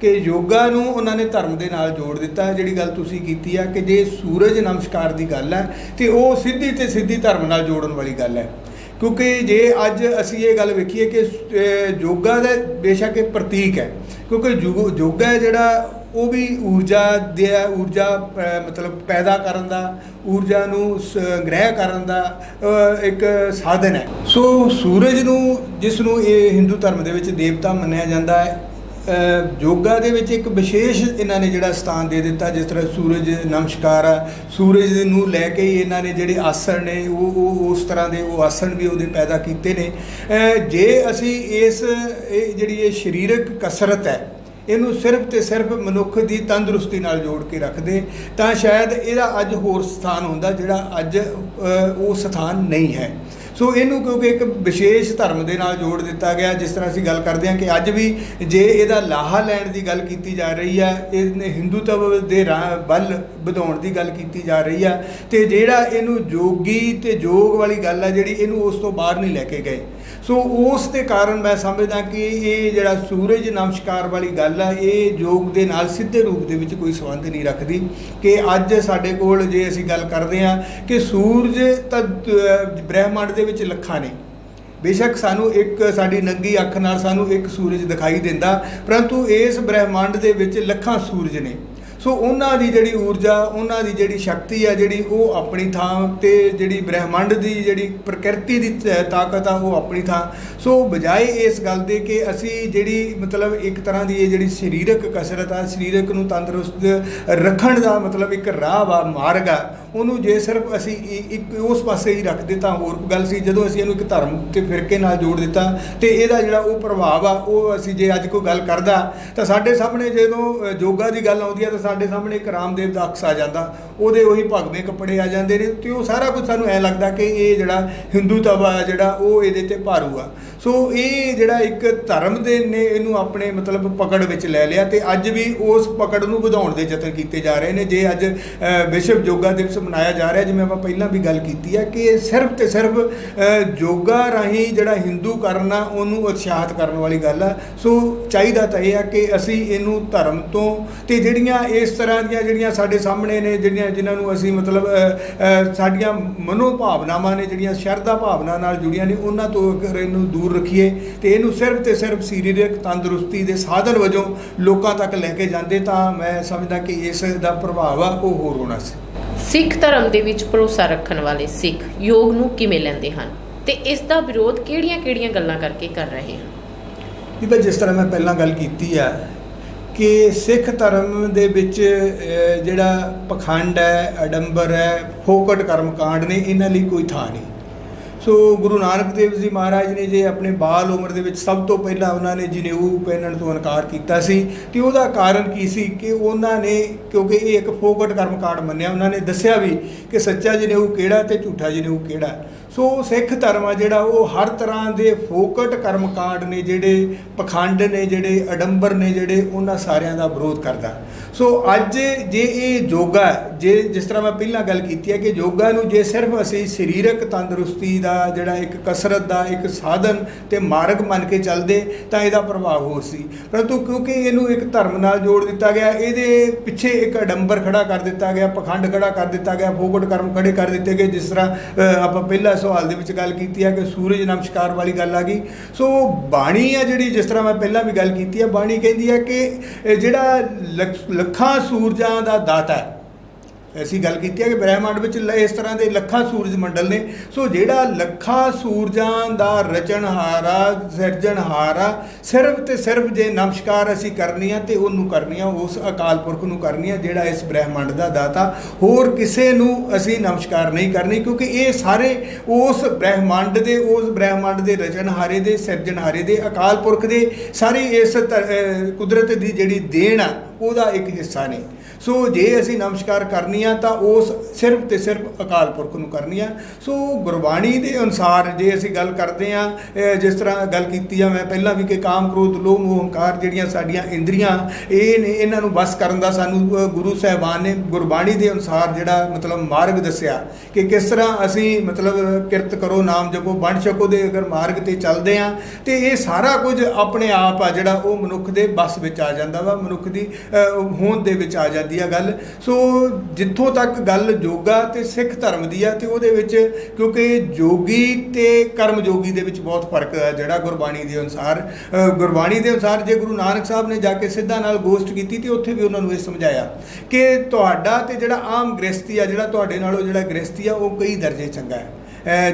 ਕਿ ਯੋਗਾ ਨੂੰ ਉਹਨਾਂ ਨੇ ਧਰਮ ਦੇ ਨਾਲ ਜੋੜ ਦਿੱਤਾ ਜਿਹੜੀ ਗੱਲ ਤੁਸੀਂ ਕੀਤੀ ਆ ਕਿ ਜੇ ਸੂਰਜ ਨਮਸਕਾਰ ਦੀ ਗੱਲ ਹੈ, ਤੇ ਉਹ ਸਿੱਧੀ ਤੇ ਸਿੱਧੀ ਧਰਮ ਨਾਲ ਜੋੜਨ ਵਾਲੀ ਗੱਲ ਹੈ। ਕਿਉਂਕਿ ਜੇ ਅੱਜ ਅਸੀਂ ਇਹ ਗੱਲ ਵੇਖੀਏ ਕਿ ਯੋਗਾ ਦਾ ਬੇਸ਼ੱਕ ਇਹ ਪ੍ਰਤੀਕ ਹੈ। ਕਿਉਂਕਿ ਯੁਗ- ਯੋਗਾ ਹੈ ਜਿਹੜਾ ਉਹ ਵੀ ਊਰਜਾ ਦੇ ਊਰਜਾ ਮਤਲਬ ਪੈਦਾ ਕਰਨ ਦਾ, ਊਰਜਾ ਨੂੰ ਗ੍ਰਹਿ ਕਰਨ ਦਾ ਇੱਕ ਸਾਧਨ ਹੈ। ਸੋ ਸੂਰਜ ਨੂੰ, ਜਿਸ ਨੂੰ ਇਹ ਹਿੰਦੂ ਧਰਮ ਦੇ ਵਿੱਚ ਦੇਵਤਾ ਮੰਨਿਆ ਜਾਂਦਾ ਹੈ ਯੋਗਾ ਦੇ ਵਿੱਚ ਇੱਕ ਵਿਸ਼ੇਸ਼ ਇਹਨਾਂ ਨੇ ਜਿਹੜਾ ਸਥਾਨ ਦੇ ਦਿੱਤਾ, ਜਿਸ ਤਰ੍ਹਾਂ ਸੂਰਜ ਨਮਸਕਾਰ ਆ। ਸੂਰਜ ਨੂੰ ਲੈ ਕੇ ਹੀ ਇਹਨਾਂ ਨੇ ਜਿਹੜੇ ਆਸਣ ਨੇ, ਉਹ ਉਹ, ਉਸ ਤਰ੍ਹਾਂ ਦੇ ਉਹ ਆਸਣ ਵੀ ਉਹਦੇ ਪੈਦਾ ਕੀਤੇ ਨੇ। ਜੇ ਅਸੀਂ ਇਸ, ਇਹ ਜਿਹੜੀ ਇਹ ਸਰੀਰਕ ਕਸਰਤ ਹੈ, ਇਹਨੂੰ ਸਿਰਫ ਤੇ ਸਿਰਫ ਮਨੁੱਖ ਦੀ ਤੰਦਰੁਸਤੀ ਨਾਲ ਜੋੜ ਕੇ ਰੱਖਦੇ, ਤਾਂ ਸ਼ਾਇਦ ਇਹਦਾ ਅੱਜ ਹੋਰ ਸਥਾਨ ਹੁੰਦਾ, ਜਿਹੜਾ ਅੱਜ ਉਹ ਸਥਾਨ ਨਹੀਂ ਹੈ। ਸੋ ਇਹਨੂੰ ਕਿਉਂਕਿ ਇੱਕ ਵਿਸ਼ੇਸ਼ ਧਰਮ ਦੇ ਨਾਲ ਜੋੜ ਦਿੱਤਾ ਗਿਆ, ਜਿਸ ਤਰ੍ਹਾਂ ਅਸੀਂ ਗੱਲ ਕਰਦੇ ਹਾਂ ਕਿ ਅੱਜ ਵੀ ਜੇ ਇਹਦਾ ਲਾਹਾ ਲੈਣ ਦੀ ਗੱਲ ਕੀਤੀ ਜਾ ਰਹੀ ਹੈ, ਇਹਨੇ ਹਿੰਦੂਤਵ ਦੇ ਰਾਹ ਵੱਲ ਵਧਾਉਣ ਦੀ ਗੱਲ ਕੀਤੀ ਜਾ ਰਹੀ ਹੈ, ਤੇ ਜਿਹੜਾ ਇਹਨੂੰ ਜੋਗੀ ਤੇ ਜੋਗ ਵਾਲੀ ਗੱਲ ਹੈ ਜਿਹੜੀ, ਇਹਨੂੰ ਉਸ ਤੋਂ ਬਾਹਰ ਨਹੀਂ ਲੈ ਕੇ ਗਏ। ਸੋ ਉਸ ਦੇ ਕਾਰਨ ਮੈਂ ਸਮਝਦਾ ਕਿ ਇਹ ਜਿਹੜਾ ਸੂਰਜ ਨਮਸਕਾਰ ਵਾਲੀ ਗੱਲ ਆ, ਇਹ ਯੋਗ ਦੇ ਨਾਲ ਸਿੱਧੇ ਰੂਪ ਦੇ ਵਿੱਚ ਕੋਈ ਸੰਬੰਧ ਨਹੀਂ ਰੱਖਦੀ ਕਿ ਅੱਜ ਸਾਡੇ ਕੋਲ ਜੇ ਅਸੀਂ ਗੱਲ ਕਰਦੇ ਹਾਂ ਕਿ ਸੂਰਜ ਤਾਂ ਬ੍ਰਹਿਮੰਡ ਦੇ ਵਿੱਚ ਲੱਖਾਂ ਨੇ। ਬੇਸ਼ੱਕ ਸਾਨੂੰ ਇੱਕ ਸਾਡੀ ਨੰਗੀ ਅੱਖ ਨਾਲ ਸਾਨੂੰ ਇੱਕ ਸੂਰਜ ਦਿਖਾਈ ਦਿੰਦਾ, ਪਰੰਤੂ ਇਸ ਬ੍ਰਹਿਮੰਡ ਦੇ ਵਿੱਚ ਲੱਖਾਂ ਸੂਰਜ ਨੇ। ਸੋ ਉਹਨਾਂ ਦੀ ਜਿਹੜੀ ਊਰਜਾ, ਉਹਨਾਂ ਦੀ ਜਿਹੜੀ ਸ਼ਕਤੀ ਆ ਜਿਹੜੀ ਉਹ ਆਪਣੀ ਥਾਂ ਤੇ ਜਿਹੜੀ ਬ੍ਰਹਿਮੰਡ ਦੀ ਜਿਹੜੀ ਪ੍ਰਕਿਰਤੀ ਦੀ ਤ- ਤਾਕਤ ਆ ਉਹ ਆਪਣੀ ਥਾਂ। ਸੋ ਬਜਾਏ ਇਸ ਗੱਲ ਦੇ ਕਿ ਅਸੀਂ ਜਿਹੜੀ ਮਤਲਬ ਇੱਕ ਤਰ੍ਹਾਂ ਦੀ ਇਹ ਜਿਹੜੀ ਸਰੀਰਕ ਕਸਰਤ ਆ, ਸਰੀਰਕ ਨੂੰ ਤੰਦਰੁਸਤ ਰੱਖਣ ਦਾ ਮਤਲਬ ਇੱਕ ਰਾਹ ਵਾ ਮਾਰਗ ਆ, ਉਹਨੂੰ ਜੇ ਸਿਰਫ ਅਸੀਂ ਇੱਕ ਉਸ ਪਾਸੇ ਹੀ ਰੱਖਦੇ ਤਾਂ ਹੋਰ ਗੱਲ ਸੀ, ਜਦੋਂ ਅਸੀਂ ਇਹਨੂੰ ਇੱਕ ਧਰਮ ਤੇ ਫਿਰਕੇ ਨਾਲ ਜੋੜ ਦਿੱਤਾ, ਤੇ ਇਹਦਾ ਜਿਹੜਾ ਉਹ ਪ੍ਰਭਾਵ ਆ, ਉਹ ਅਸੀਂ ਜੇ ਅੱਜ ਕੋਈ ਗੱਲ ਕਰਦਾ, ਤਾਂ ਸਾਡੇ ਸਾਹਮਣੇ ਜਦੋਂ ਯੋਗਾ ਦੀ ਗੱਲ ਆਉਂਦੀ ਆ, ਤਾਂ ਸਾਡੇ ਸਾਹਮਣੇ ਇੱਕ ਰਾਮਦੇਵ ਦਾ ਅਕਸ ਆ ਜਾਂਦਾ, ਉਹਦੇ ਉਹੀ ਭਗਵੇਂ ਕੱਪੜੇ ਆ ਜਾਂਦੇ ਨੇ, ਤੇ ਉਹ ਸਾਰਾ ਕੁਝ ਸਾਨੂੰ ਐ ਲੱਗਦਾ ਕਿ ਇਹ ਜਿਹੜਾ ਹਿੰਦੂ ਤਵਾ ਜਿਹੜਾ, ਉਹ ਇਹਦੇ ਤੇ ਭਾਰੂ ਆ। ਸੋ ਇਹ ਜਿਹੜਾ ਇੱਕ ਧਰਮ ਦੇ ਨੇ, ਇਹਨੂੰ ਆਪਣੇ ਮਤਲਬ ਪਕੜ ਵਿੱਚ ਲੈ ਲਿਆ ਤੇ ਅੱਜ ਵੀ ਉਸ ਪਕੜ ਨੂੰ ਵਧਾਉਣ ਦੇ ਯਤਨ ਕੀਤੇ ਜਾ ਰਹੇ ਨੇ। ਜੇ ਅੱਜ ਵਿਸ਼ਵ ਯੋਗਾ ਦਿਵਸ ਮਨਾਇਆ ਜਾ ਰਿਹਾ, ਜਿਵੇਂ ਆਪਾਂ ਪਹਿਲਾਂ ਵੀ ਗੱਲ ਕੀਤੀ ਹੈ ਕਿ ਇਹ ਸਿਰਫ ਤੇ ਸਿਰਫ ਯੋਗਾ ਰਾਹੀਂ ਜਿਹੜਾ ਹਿੰਦੂ ਕਰਨਾ ਉਹਨੂੰ ਉਤਸ਼ਾਹਿਤ ਕਰਨ ਵਾਲੀ ਗੱਲ ਆ। ਸੋ ਚਾਹੀਦਾ ਤਾਂ ਇਹ ਆ ਕਿ ਅਸੀਂ ਇਹਨੂੰ ਧਰਮ ਤੋਂ, ਤੇ ਜਿਹੜੀਆਂ ਇਸ ਤਰ੍ਹਾਂ ਦੀਆਂ ਜਿਹੜੀਆਂ ਸਾਡੇ ਸਾਹਮਣੇ ਨੇ ਜਿਹੜੀਆਂ ਜਿਨ੍ਹਾਂ ਨੂੰ ਅਸੀਂ ਮਤਲਬ ਸਾਡੀਆਂ ਮਨੋ ਭਾਵਨਾਵਾਂ ਨੇ ਜਿਹੜੀਆਂ ਸ਼ਰਧਾ ਭਾਵਨਾ ਨਾਲ ਜੁੜੀਆਂ ਨੇ ਉਹਨਾਂ ਤੋਂ ਅਗਰ ਇਹਨੂੰ ਦੂਰ ਰੱਖੀਏ ਤੇ ਇਹਨੂੰ ਸਿਰਫ ਤੇ ਸਿਰਫ ਸਰੀਰਕ ਤੰਦਰੁਸਤੀ ਦੇ ਸਾਧਨ ਵਜੋਂ ਲੋਕਾਂ ਤੱਕ ਲੈ ਕੇ ਜਾਂਦੇ ਤਾਂ ਮੈਂ ਸਮਝਦਾ ਕਿ ਇਸ ਦਾ ਪ੍ਰਭਾਵ ਆ ਉਹ ਹੋਰ ਹੋਣਾ ਸੀ। ਸਿੱਖ ਧਰਮ ਦੇ ਵਿੱਚ ਭਰੋਸਾ ਰੱਖਣ ਵਾਲੇ ਸਿੱਖ ਯੋਗ ਨੂੰ ਕਿਵੇਂ ਲੈਂਦੇ ਹਨ? ਤੇ ਇਸ ਦਾ ਵਿਰੋਧ ਕਿਹੜੀਆਂ-ਕਿਹੜੀਆਂ ਗੱਲਾਂ ਕਰਕੇ ਕਰ ਰਹੇ ਹਨ? ਜਿੱਦਾਂ ਜਿਸ ਤਰ੍ਹਾਂ ਮੈਂ ਪਹਿਲਾਂ ਗੱਲ ਕੀਤੀ ਆ ਕਿ ਸਿੱਖ ਧਰਮ ਦੇ ਵਿੱਚ ਜਿਹੜਾ ਪਖੰਡ ਹੈ, ਅਡੰਬਰ ਹੈ, ਫੋਕਟ ਕਰਮਕਾਂਡ ਨੇ ਇਹਨਾਂ ਲਈ ਕੋਈ ਥਾਂ ਨਹੀਂ। ਸੋ ਗੁਰੂ ਨਾਨਕ ਦੇਵ ਜੀ ਮਹਾਰਾਜ ਨੇ ਜੇ ਆਪਣੇ ਬਾਲ ਉਮਰ ਦੇ ਵਿੱਚ ਸਭ ਤੋਂ ਪਹਿਲਾਂ ਉਹਨਾਂ ਨੇ ਜਨੇਊ ਪਹਿਨਣ ਤੋਂ ਇਨਕਾਰ ਕੀਤਾ ਸੀ, ਤੇ ਉਹਦਾ ਕਾਰਨ ਕੀ ਸੀ ਕਿ ਉਹਨਾਂ ਨੇ, ਕਿਉਂਕਿ ਇਹ ਇੱਕ ਫੋਕਟ ਕਰਮਕਾਂਡ ਮੰਨਿਆ, ਉਹਨਾਂ ਨੇ ਦੱਸਿਆ ਵੀ ਕਿ ਸੱਚਾ ਜਨੇਊ ਕਿਹੜਾ ਤੇ ਝੂਠਾ ਜਨੇਊ ਕਿਹੜਾ। ਸੋ ਸਿੱਖ ਧਰਮ ਆ ਜਿਹੜਾ, ਉਹ ਹਰ ਤਰ੍ਹਾਂ ਦੇ ਫੋਕਟ ਕਰਮਕਾਂਡ ਨੇ ਜਿਹੜੇ, ਪਖੰਡ ਨੇ ਜਿਹੜੇ, ਅਡੰਬਰ ਨੇ ਜਿਹੜੇ, ਉਹਨਾਂ ਸਾਰਿਆਂ ਦਾ ਵਿਰੋਧ ਕਰਦਾ। ਸੋ ਅੱਜ ਜੇ ਇਹ ਯੋਗਾ, ਜੇ ਜਿਸ ਤਰ੍ਹਾਂ ਮੈਂ ਪਹਿਲਾਂ ਗੱਲ ਕੀਤੀ ਹੈ ਕਿ ਯੋਗਾ ਨੂੰ ਜੇ ਸਿਰਫ ਅਸੀਂ ਸਰੀਰਕ ਤੰਦਰੁਸਤੀ ਦਾ ਜਿਹੜਾ ਇੱਕ ਕਸਰਤ ਦਾ ਇੱਕ ਸਾਧਨ ਤੇ ਮਾਰਗ ਮੰਨ ਕੇ ਚੱਲਦੇ, ਤਾਂ ਇਹਦਾ ਪ੍ਰਭਾਵ ਹੋਰ ਸੀ। ਪਰੰਤੂ ਕਿਉਂਕਿ ਇਹਨੂੰ ਇੱਕ ਧਰਮ ਨਾਲ ਜੋੜ ਦਿੱਤਾ ਗਿਆ, ਇਹਦੇ ਪਿੱਛੇ ਇੱਕ ਅਡੰਬਰ ਖੜਾ ਕਰ ਦਿੱਤਾ ਗਿਆ, ਪਖੰਡ ਖੜਾ ਕਰ ਦਿੱਤਾ ਗਿਆ, ਫੋਕਟ ਕਰਮ ਖੜੇ ਕਰ ਦਿੱਤੇ ਗਏ, ਜਿਸ ਤਰ੍ਹਾਂ ਆਪਾਂ ਪਹਿਲਾਂ ਸਵਾਲ ਦੇ ਵਿੱਚ ਗੱਲ ਕੀਤੀ ਹੈ ਕਿ ਸੂਰਜ ਨਮਸਕਾਰ ਵਾਲੀ ਗੱਲ ਆ ਗਈ। ਸੋ ਬਾਣੀ ਆ ਜਿਹੜੀ, ਜਿਸ ਤਰ੍ਹਾਂ ਮੈਂ ਪਹਿਲਾਂ ਵੀ ਗੱਲ ਕੀਤੀ ਹੈ ਬਾਣੀ ਕਹਿੰਦੀ ਹੈ ਕਿ ਜਿਹੜਾ ਲੱਖ- ਲੱਖਾਂ ਸੂਰਜਾਂ ਦਾ ਦਾਤਾ ਹੈ ਅਸੀਂ ਗੱਲ ਕੀਤੀ ਹੈ ਕਿ ਬ੍ਰਹਿਮੰਡ ਵਿੱਚ ਲ- ਇਸ ਤਰ੍ਹਾਂ ਦੇ ਲੱਖਾਂ ਸੂਰਜ ਮੰਡਲ ਨੇ। ਸੋ ਜਿਹੜਾ ਲੱਖਾਂ ਸੂਰਜਾਂ ਦਾ ਰਚਨਹਾਰਾ, ਸਿਰਜਣਹਾਰਾ, ਸਿਰਫ ਤੇ ਸਿਰਫ ਜੇ ਨਮਸਕਾਰ ਅਸੀਂ ਕਰਨੀ ਆ ਤੇ ਉਹਨੂੰ ਕਰਨੀ ਆ, ਉਸ ਅਕਾਲ ਪੁਰਖ ਨੂੰ ਕਰਨੀ ਆ, ਜਿਹੜਾ ਇਸ ਬ੍ਰਹਿਮੰਡ ਦਾ ਦਾਤਾ, ਹੋਰ ਕਿਸੇ ਨੂੰ ਅਸੀਂ ਨਮਸਕਾਰ ਨਹੀਂ ਕਰਨੀ, ਕਿਉਂਕਿ ਇਹ ਸਾਰੇ ਉਸ ਬ੍ਰਹਿਮੰਡ ਦੇ, ਉਸ ਬ੍ਰਹਿਮੰਡ ਦੇ ਰਚਨਹਾਰੇ ਦੇ, ਸਿਰਜਣਹਾਰੇ ਦੇ, ਅਕਾਲ ਪੁਰਖ ਦੇ, ਸਾਰੀ ਇਸ ਧਰ- ਕੁਦਰਤ ਦੀ ਜਿਹੜੀ ਦੇਣ ਆ ਉਹਦਾ ਇੱਕ ਹਿੱਸਾ ਨੇ। ਸੋ ਜੇ ਅਸੀਂ ਨਮਸਕਾਰ ਕਰਨੀ ਆ ਤਾਂ ਉਸ ਸਿਰਫ ਤੇ ਸਿਰਫ ਅਕਾਲ ਪੁਰਖ ਨੂੰ ਕਰਨੀ ਆ। ਸੋ ਗੁਰਬਾਣੀ ਦੇ ਅਨੁਸਾਰ ਜੇ ਅਸੀਂ ਗੱਲ ਕਰਦੇ ਆ ਜਿਸ ਤਰ੍ਹਾਂ ਗੱਲ ਕੀਤੀ ਆ ਮੈਂ ਪਹਿਲਾਂ ਵੀ ਕਿ ਕਾਮ, ਕ੍ਰੋਧ, ਲੋਭ ਮੋਹ ਹੰਕਾਰ ਜਿਹੜੀਆਂ ਸਾਡੀਆਂ ਇੰਦਰੀਆਂ, ਇਹ ਨੇ, ਇਹਨਾਂ ਨੂੰ ਬਸ ਕਰਨ ਦਾ ਸਾਨੂੰ ਗੁਰੂ ਸਾਹਿਬਾਨ ਨੇ ਗੁਰਬਾਣੀ ਦੇ ਅਨੁਸਾਰ ਜਿਹੜਾ ਮਤਲਬ ਮਾਰਗ ਦੱਸਿਆ ਕਿ ਕਿਸ ਤਰ੍ਹਾਂ ਅਸੀਂ ਮਤਲਬ ਕਿਰਤ ਕਰੋ, ਨਾਮ ਜਪੋ ਬਣ ਛਕੋ ਦੇ ਅਗਰ ਮਾਰਗ ਤੇ ਚੱਲਦੇ ਆ, ਤੇ ਇਹ ਸਾਰਾ ਕੁਝ ਆਪਣੇ ਆਪ ਆ ਜਿਹੜਾ ਉਹ ਮਨੁੱਖ ਦੇ ਬਸ ਵਿੱਚ ਆ ਜਾਂਦਾ ਵਾ, ਮਨੁੱਖ ਦੀ ਹੋਂਦ ਦੇ ਵਿੱਚ ਆ ਜਾਂਦੀ ਆ ਗੱਲ। ਸੋ ਜਿੱਥੋਂ ਤੱਕ ਗੱਲ ਯੋਗਾ ਤੇ ਸਿੱਖ ਧਰਮ ਦੀ ਆ, ਤੇ ਉਹਦੇ ਵਿੱਚ ਕਿਉਂਕਿ ਜੋਗੀ ਤੇ ਕਰਮ ਜੋਗੀ ਦੇ ਵਿੱਚ ਬਹੁਤ ਫ਼ਰਕ ਹੈ ਜਿਹੜਾ ਗੁਰਬਾਣੀ ਦੇ ਅਨੁਸਾਰ। ਗੁਰਬਾਣੀ ਦੇ ਅਨੁਸਾਰ ਜੇ ਗੁਰੂ ਨਾਨਕ ਸਾਹਿਬ ਨੇ ਜਾ ਕੇ ਸਿੱਧਾ ਨਾਲ ਗੋਸ਼ਟ ਕੀਤੀ, ਤੇ ਉੱਥੇ ਵੀ ਉਹਨਾਂ ਨੂੰ ਇਹ ਸਮਝਾਇਆ ਕਿ ਤੁਹਾਡਾ ਤੇ ਜਿਹੜਾ ਆਮ ਗ੍ਰਸਤੀ ਆ, ਜਿਹੜਾ ਤੁਹਾਡੇ ਨਾਲੋਂ ਜਿਹੜਾ ਗ੍ਰਸਤੀ ਆ, ਉਹ ਕਈ ਦਰਜੇ ਚੰਗਾ ਹੈ।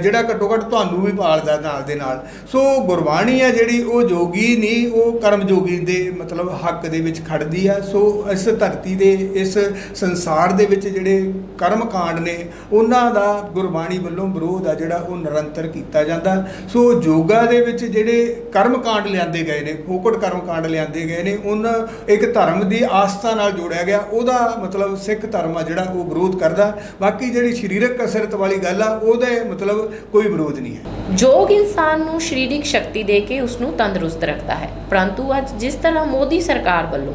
ਜਿਹੜਾ ਘੱਟੋ ਘੱਟ ਤੁਹਾਨੂੰ ਵੀ ਪਾਲਦਾ ਨਾਲ ਦੇ ਨਾਲ। ਸੋ ਗੁਰਬਾਣੀ ਆ ਜਿਹੜੀ, ਉਹ ਜੋਗੀ ਨਹੀਂ, ਉਹ ਕਰਮ ਜੋਗੀ ਦੇ ਮਤਲਬ ਹੱਕ ਦੇ ਵਿੱਚ ਖੜਦੀ ਆ। ਸੋ ਇਸ ਧਰਤੀ ਦੇ, ਇਸ ਸੰਸਾਰ ਦੇ ਵਿੱਚ ਜਿਹੜੇ ਕਰਮ ਕਾਂਡ ਨੇ, ਉਹਨਾਂ ਦਾ ਗੁਰਬਾਣੀ ਵੱਲੋਂ ਵਿਰੋਧ ਆ ਜਿਹੜਾ ਉਹ ਨਿਰੰਤਰ ਕੀਤਾ ਜਾਂਦਾ। ਸੋ ਯੋਗਾ ਦੇ ਵਿੱਚ ਜਿਹੜੇ ਕਰਮ ਕਾਂਡ ਲਿਆਂਦੇ ਗਏ ਨੇ, ਫੋਕਟ ਕਰਮ ਕਾਂਡ ਲਿਆਂਦੇ ਗਏ ਨੇ, ਉਹਨਾਂ ਇੱਕ ਧਰਮ ਦੀ ਆਸਥਾ ਨਾਲ ਜੋੜਿਆ ਗਿਆ। ਉਹਦਾ ਮਤਲਬ ਸਿੱਖ ਧਰਮ ਆ ਜਿਹੜਾ ਉਹ ਵਿਰੋਧ ਕਰਦਾ। ਬਾਕੀ ਜਿਹੜੀ ਸਰੀਰਕ ਕਸਰਤ ਵਾਲੀ ਗੱਲ ਆ, ਉਹਦੇ ਮਤਲਬ ਮਤਲਬ ਕੋਈ ਵਿਰੋਧ ਨਹੀਂ ਹੈ। ਯੋਗ ਇਨਸਾਨ ਨੂੰ ਸਰੀਰਕ ਸ਼ਕਤੀ ਦੇ ਕੇ ਉਸ ਨੂੰ ਤੰਦਰੁਸਤ ਰੱਖਦਾ ਹੈ। ਪਰੰਤੂ ਅੱਜ ਜਿਸ ਤਰ੍ਹਾਂ ਮੋਦੀ ਸਰਕਾਰ ਵੱਲੋਂ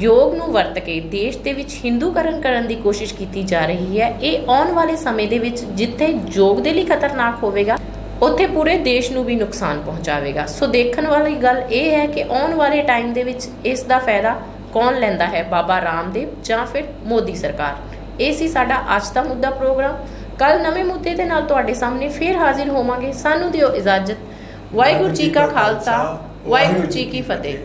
ਯੋਗ ਨੂੰ ਵਰਤ ਕੇ ਦੇਸ਼ ਦੇ ਵਿੱਚ ਹਿੰਦੂਕਰਨ ਕਰਨ ਦੀ ਕੋਸ਼ਿਸ਼ ਕੀਤੀ ਜਾ ਰਹੀ ਹੈ, ਇਹ ਆਉਣ ਵਾਲੇ ਸਮੇਂ ਦੇ ਵਿੱਚ ਜਿੱਥੇ ਯੋਗ ਦੇ ਲਈ ਖਤਰਨਾਕ ਹੋਵੇਗਾ, ਉੱਥੇ ਪੂਰੇ ਦੇਸ਼ ਨੂੰ ਵੀ ਨੁਕਸਾਨ ਪਹੁੰਚਾਵੇਗਾ। ਸੋ ਦੇਖਣ ਵਾਲੀ ਗੱਲ ਇਹ ਹੈ ਕਿ ਆਉਣ ਵਾਲੇ ਟਾਈਮ ਦੇ ਵਿੱਚ ਇਸ ਦਾ ਫਾਇਦਾ ਕੌਣ ਲੈਂਦਾ ਹੈ, ਬਾਬਾ ਰਾਮਦੇਵ ਜਾਂ ਫਿਰ ਮੋਦੀ ਸਰਕਾਰ? ਇਹ ਸੀ ਸਾਡਾ ਅੱਜ ਦਾ ਮੁੱਦਾ ਪ੍ਰੋਗਰਾਮ। ਕੱਲ ਨਵੇਂ ਮੁੱਦੇ ਦੇ ਨਾਲ ਤੁਹਾਡੇ ਸਾਹਮਣੇ ਫੇਰ ਹਾਜ਼ਰ ਹੋਵਾਂਗੇ। ਸਾਨੂੰ ਦਿਓ ਇਜਾਜ਼ਤ। ਵਾਹਿਗੁਰੂ ਜੀ ਕਾ ਖਾਲਸਾ, ਵਾਹਿਗੁਰੂ ਜੀ ਕੀ ਫਤਿਹ।